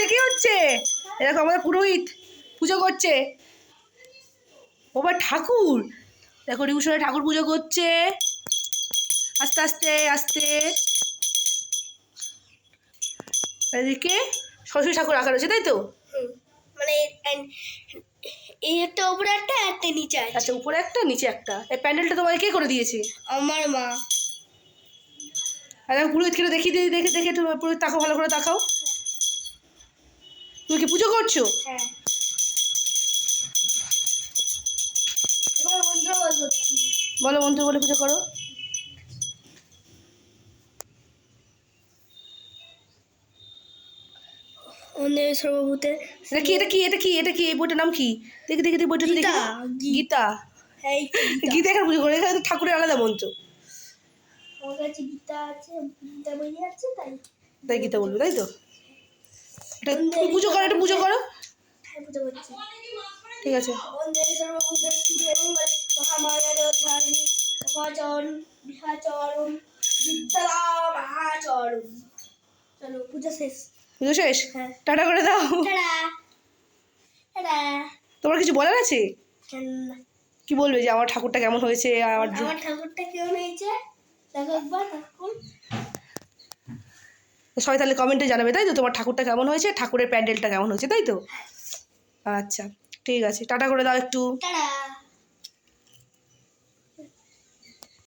হচ্ছে? কি হচ্ছে? এরকম আমাদের পুরোহিত পুজো করছে। ওবার ঠাকুর। দেখো রিউশনে ঠাকুর পুজো করছে। আস্তে আস্তে আস্তে। এদিকে সরস্বতী ঠাকুর আঁকা রয়েছে তাই তো? মানে এই একটা উপরে একটা একটা নিচে আচ্ছা উপরে একটা নিচে একটা। এই প্যান্ডেলটা তোমাকে কে করে দিয়েছে? আমার মা। আর দেখো পুরোহিতকে একটু দেখিয়ে দিয়ে দেখে দেখে একটু পুরোহিত তাকাও ভালো করে তাকাও। তুমি কি পুজো করছ? হ্যাঁ। বলো মন্ত্র বলে পুজো করো। অন্যের সর্বভূতে এটা কি এটা কি এটা কি এটা কি? এই বইটার নাম কি? দেখি দেখি দেখি বইটা একটু গীতা, গীতা। গীতা এখানে পুজো করে এখানে তো ঠাকুরের আলাদা মন্ত্র আমার কাছে গীতা আছে গীতা বই আছে তাই। তাই গীতা বলবে তাই তো? এটা পুজো করো এটা পুজো করো। হ্যাঁ ঠিক আছে। পূজা শেষ। পুজো শেষ? হ্যাঁ। টাটা করে দাও। তোমার কিছু বলার আছে? কি বলবে যে আমার ঠাকুরটা কেমন হয়েছে আমার আমার ঠাকুরটা কেমন হয়েছে? দেখো একবার ঠাকুর সবাই তাহলে কমেন্টে জানাবে তাই তো? তোমার ঠাকুরটা কেমন হয়েছে? ঠাকুরের প্যান্ডেলটা কেমন হয়েছে তাই তো? আচ্ছা ঠিক আছে টাটা করে দাও একটু। টাটা।